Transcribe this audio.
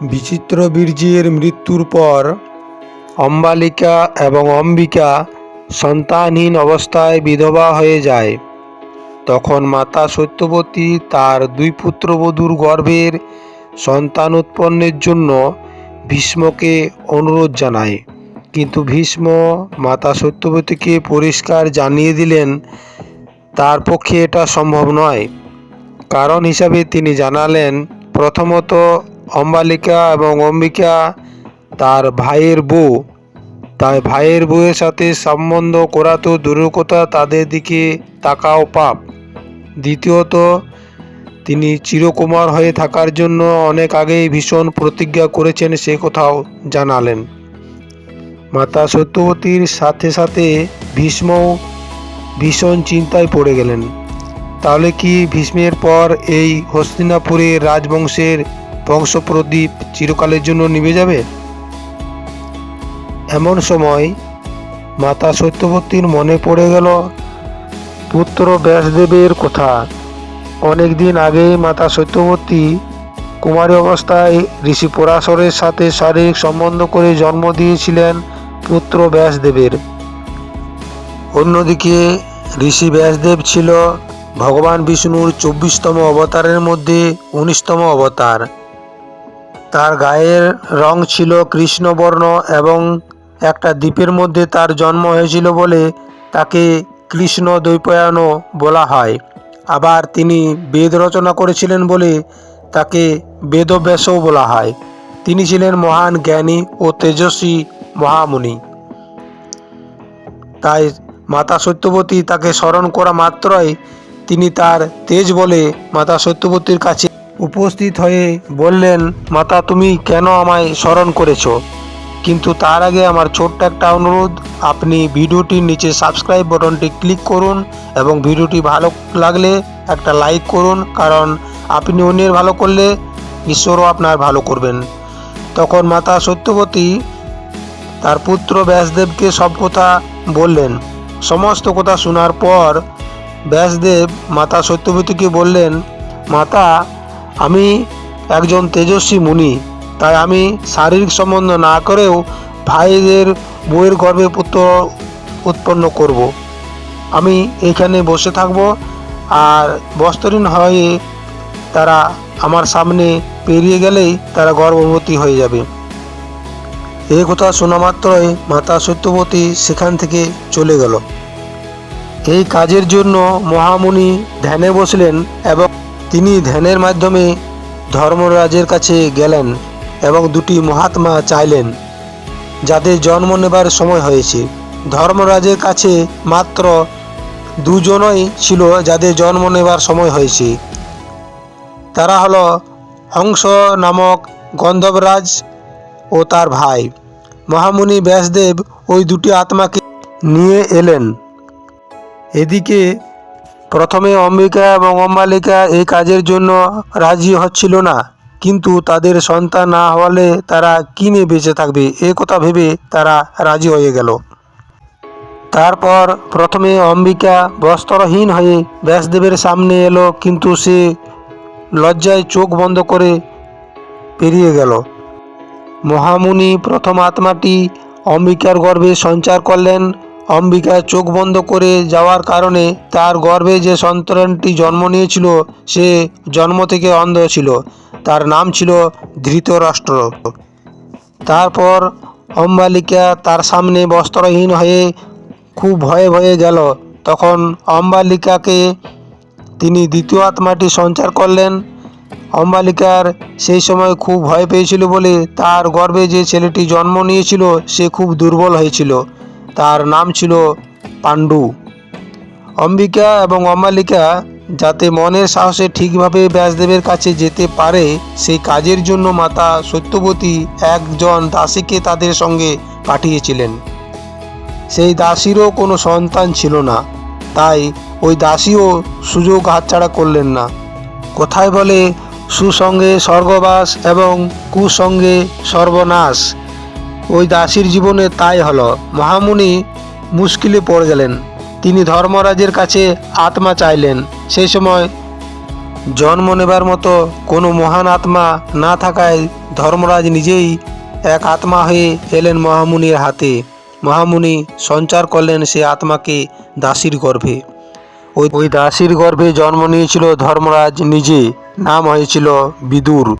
বিচিত্র বীর্যের মৃত্যুর পর অম্বালিকা এবং অম্বিকা সন্তানহীন অবস্থায় বিধবা হয়ে যায়। তখন মাতা সত্যবতী তার দুই পুত্রবধূর গর্ভের সন্তান উৎপন্নের জন্য ভীষ্মকে অনুরোধ জানায়। কিন্তু ভীষ্ম মাতা সত্যবতীকে পরিষ্কার জানিয়ে দিলেন, তার পক্ষে এটা সম্ভব নয়। কারণ হিসাবে তিনি জানালেন, প্রথমত অম্বালিকা এবং অম্বিকা তার ভাইয়ের বউ। তাই ভাইয়ের বউয়ের সাথে সম্বন্ধ করা তো দূরের তাদের দিকে তাকাও পাপ। দ্বিতীয়ত, তিনি চিরকুমার হয়ে থাকার জন্য অনেক আগেই ভীষণ প্রতিজ্ঞা করেছেন সে কথাও জানালেন। মাতা সত্যবতীর সাথে সাথে ভীষ্মও ভীষণ চিন্তায় পড়ে গেলেন। তাহলে কি ভীষ্মের পর এই হস্তিনাপুরের রাজবংশের বংশপ্রদীপ চিরকালের জন্য নিভে যাবে? এমন সময় মাতা সত্যবতীর মনে পড়ে গেল পুত্র ব্যাসদেবের কথা। অনেকদিন আগেই মাতা সত্যবতী কুমারী অবস্থায় ঋষি পরাশরের সাথে শারীরিক সম্বন্ধ করে জন্ম দিয়েছিলেন পুত্র ব্যাসদেবের। অন্যদিকে ঋষি ব্যাসদেব ছিল ভগবান বিষ্ণুর চব্বিশতম অবতারের মধ্যে উনিশতম অবতার। তার গায়ের রং ছিল কৃষ্ণবর্ণ এবং একটা দ্বীপের মধ্যে তার জন্ম হয়েছিল বলে তাকে কৃষ্ণ দ্বৈপায়নও বলা হয়। আবার তিনি বেদ রচনা করেছিলেন বলে তাকে বেদব্যাসও বলা হয়। তিনি ছিলেন মহান জ্ঞানী ও তেজস্বী মহামুনি। তাই মাতা সত্যবতী তাকে স্মরণ করা মাত্রই তিনি তার তেজ বলে মাতা সত্যবতীর কাছে উপস্থিত হয়ে বললেন, মাতা, তুমি কেন আমায় স্মরণ করেছ? কিন্তু তার আগে আমার ছোট্ট একটা অনুরোধ, আপনি ভিডিওটির নিচে সাবস্ক্রাইব বাটনটি ক্লিক করুন এবং ভিডিওটি ভালো লাগলে একটা লাইক করুন, কারণ আপনি অন্যের ভালো করলে ঈশ্বরও আপনার ভালো করবেন। তখন মাতা সত্যবতী তার পুত্র ব্যাসদেবকে সব কথা বললেন। সমস্ত কথা শোনার পর ব্যাসদেব মাতা সত্যবতীকে বললেন, মাতা আমি একজন তেজস্বী মুনি, তাই আমি শারীরিক সম্বন্ধ না করেও ভাইদের বইয়ের গর্ভে পুত্র উৎপন্ন করব। আমি এখানে বসে থাকব আর বস্ত্রহীন হয়ে তারা আমার সামনে পেরিয়ে গেলেই তারা গর্ভবতী হয়ে যাবে এই কথা শোনা মাত্রই মাতা সত্যবতী সেখান থেকে চলে গেল এই কাজের জন্য মহামুনি ধ্যানে বসলেন এবং তিনি ধ্যানের মাধ্যমে ধর্মরাজের কাছে গেলেন এবং দুটি মহাত্মা চাইলেন, যাদের জন্ম নেবার সময় হয়েছে। ধর্মরাজের কাছে মাত্র দুজনই ছিল যাদের জন্ম নেবার সময় হয়েছে। তারা হলো হংস নামক গন্ধবরাজ ও তার ভাই। মহামুনি ব্যাসদেব ওই দুটি আত্মাকে নিয়ে এলেন। এদিকে প্রথমে অম্বিকা এবং অম্বালিকা এই কাজের জন্য রাজি হচ্ছিল না। কিন্তু তাদের সন্তান না হওয়ালে তারা কিনে বেঁচে থাকবে, এ কথা ভেবে তারা রাজি হয়ে গেল। তারপর প্রথমে অম্বিকা বস্ত্রহীন হয়ে ব্যাসদেবের সামনে এলো, কিন্তু সে লজ্জায় চোখ বন্ধ করে পেরিয়ে গেল। মহামুনি প্রথম আত্মাটি অম্বিকার গর্ভে সঞ্চার করলেন। অম্বিকা চোখ বন্ধ করে যাওয়ার কারণে তার গর্ভে যে সন্তানটি জন্ম নিয়েছিল, সে জন্ম থেকে অন্ধ ছিল। তার নাম ছিল ধৃতরাষ্ট্র। তারপর অম্বালিকা তার সামনে বস্ত্রহীন হয়ে খুব ভয়ে ভয়ে গেল। তখন অম্বালিকাকে তিনি দ্বিতীয় আত্মাটি সঞ্চার করলেন। অম্বালিকার সেই সময় খুব ভয় পেয়েছিল বলে তার গর্ভে যে ছেলেটি জন্ম নিয়েছিল, সে খুব দুর্বল হয়েছিল। তার নাম ছিল পাণ্ডু। অম্বিকা এবং অম্বালিকা যাতে মনের সাহসে ঠিকভাবে ব্যাসদেবের কাছে যেতে পারে সেই কাজের জন্য মাতা সত্যবতী একজন দাসীকে তাদের সঙ্গে পাঠিয়েছিলেন। সেই দাসীরও কোনো সন্তান ছিল না। তাই ওই দাসীও সুযোগ হাতছাড়া করলেন না। কোথায় বলে, সুসঙ্গে স্বর্গবাস এবং কুসঙ্গে সর্বনাশ। ওই দাসীর জীবনে তাই হলো। মহামুনি মুশকিলে পড়ে গেলেন। তিনি ধর্মরাজের কাছে আত্মা চাইলেন। সেই সময় জন্ম নেবার মতো কোনো মহান আত্মা না থাকায় ধর্মরাজ নিজেই এক আত্মা হয়ে এলেন মহামুনির হাতে। মহামুনি সঞ্চার করলেন সে আত্মাকে দাসীর গর্ভে। ওই ওই দাসীর গর্ভে জন্ম নিয়েছিল ধর্মরাজ নিজে। নাম হয়েছিল বিদুর।